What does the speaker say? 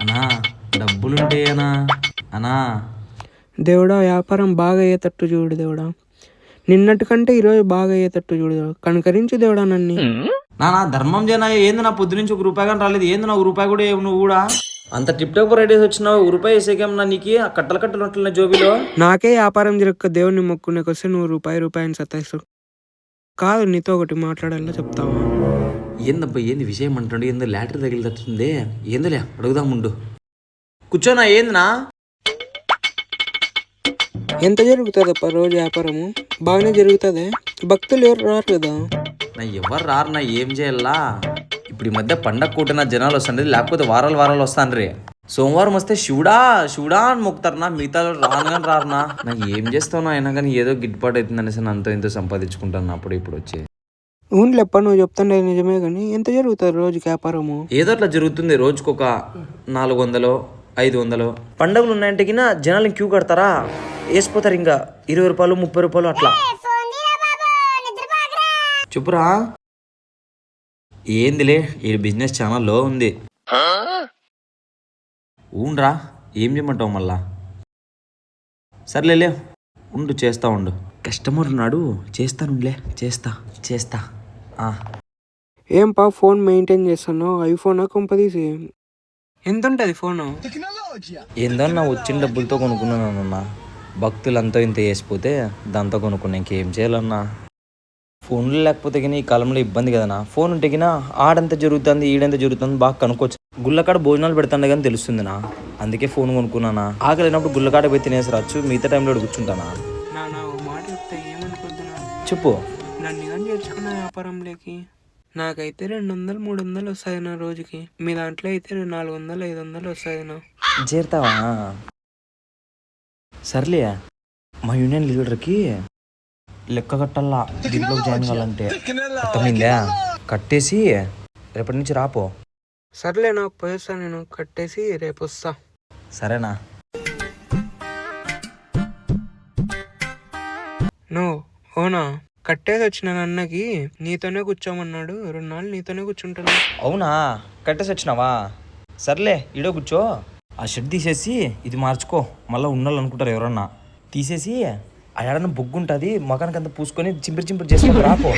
అనా డబ్బులుంటే అనా అనా దేవుడా వ్యాపారం బాగా అయ్యేటట్టు చూడు దేవుడా. నిన్నటి కంటే ఈరోజు బాగా అయ్యేటట్టు చూడు దేవుడా. కనుకరించు దేవుడా నన్ను. నా నా ధర్మం చేయనా ఏంది నా పొద్దు నుంచి ఒక రూపాయి కానీ రాలేదు. ఏంది నా ఒక రూపాయి కూడా ఏమి నువ్వు కూడా? అంత టిప్ టాప్ రెడీ వచ్చినావు ఒక రూపాయి వేసేకేం నా నీకు ఆ కట్టలు కట్టలు ఉంటున్న జోబిలో? నాకే వ్యాపారం జరగక దేవుని మొక్కునేకి వస్తే నువ్వు రూపాయి రూపాయిని సత్తాయిస్తావు కాదు నీతో ఒకటి మాట్లాడాలో చెప్తావా? ఏందబ్బా ఏంది విషయం అంటుండే? ఏందో లాటరీ తగిలితట్టుంది ఏందిలే అడుగుదాం ముందు కూర్చోనా ఏందినా? ఎంత జరుగుతుందప్ప రోజు వ్యాపారము? బాగానే జరుగుతుంది? భక్తులు ఎవరు రారు కదా? నా ఎవరు రారు నా ఏం చేయాలా? ఇప్పుడు ఈ మధ్య పండగ కూటిన జనాలు వస్తుండేది లేకపోతే వారాలు వారాలు వస్తాండ్రి. సోమవారం వస్తే శివుడా శివుడా అని మొక్కుతారు నా మిగతా రాను కానీ రారునా? నాకు ఏం చేస్తావు అయినా కానీ ఏదో గిట్టుబాటు అవుతుంది అనేసి అంతో ఇంతో సంపాదించుకుంటాను అప్పుడు ఇప్పుడు వచ్చి. ఊన్లెప్ప నువ్వు చెప్తుండే నిజమే కానీ ఎంత జరుగుతుంది రోజుకి వ్యాపారము? ఏదో అట్లా జరుగుతుంది. రోజుకొక నాలుగు వందలు ఐదు వందలు. పండుగలు ఉన్నాయంటే కినా జనాలు క్యూ కడతారా? వేసిపోతారు ఇంకా. ఇరవై రూపాయలు ముప్పై రూపాయలు అట్లా. చెప్పురా. ఏందిలే ఈ బిజినెస్ చాలా లో ఉంది ఊన్రా ఏం చేయమంటావు మళ్ళా? సర్లేలే ఉండు చేస్తా ఉండు. కస్టమర్ ఉన్నాడు చేస్తానులే చేస్తా. చేస్తా. ఆ. ఏం పా ఫోన్ మెయింటైన్ చేస్తున్నావు? ఐఫోనా కొంపదీసి ఎంత ఉంటుంది ఫోను? ఏందన్నా వచ్చిన డబ్బులతో కొనుక్కున్నానన్నా. భక్తులంతా ఇంత వేసిపోతే దాంతో కొనుక్కున్నా ఇంకేం చేయాలన్నా? ఫోన్లు లేకపోతే కానీ ఈ కాలంలో ఇబ్బంది కదనా? ఫోన్ ఉంటే కినా ఆడంత జరుగుతుంది ఈడంత జరుగుతుంది బాగా కనుక్కోవచ్చు. గుళ్ళకాడ భోజనాలు పెడతాండే కానీ తెలుస్తుందినా? అందుకే ఫోన్ కొనుక్కున్నానా? ఆకలినప్పుడు గుళ్ళకాడ పోయి తినేసి రాచ్చు మిగతా టైంలో కూర్చుంటానా? చెప్పు. చేర్చుకున్న వ్యాపారంలోకి? నాకైతే రెండు వందలు మూడు వందలు వస్తాయి నా రోజుకి. మీ దాంట్లో అయితే నాలుగు వందలు ఐదు వందలు వస్తాయి నా చేరుతావా? సర్లే మా యూనియన్ లీడర్కి లెక్క కట్టాలా దీంట్లో జాయిన్ కావాలంటే. అర్థమైందా? కట్టేసి రేపటి నుంచి రాపో సర్లే నాకు పోయేస్తా నేను. కట్టేసి రేపు వస్తా. సరేనా? నో ఓనా కట్టేసి వచ్చిన అన్నకి నీతోనే కూర్చోమన్నాడు. రెండు నాళ్ళు నీతోనే కూర్చుంటాను అవునా? కట్టేసి వచ్చినావా? సర్లే ఈడో కూర్చో. ఆ షర్ట్ తీసేసి ఇది మార్చుకో. మళ్ళీ ఉన్నోళ్ళు అనుకుంటారు ఎవరన్నా. తీసేసి ఆ ఏడన్నా బొగ్గు ఉంటుంది మకానికి అంతా పూసుకొని చింపిరి చింపిరి చేసుకొని రాపో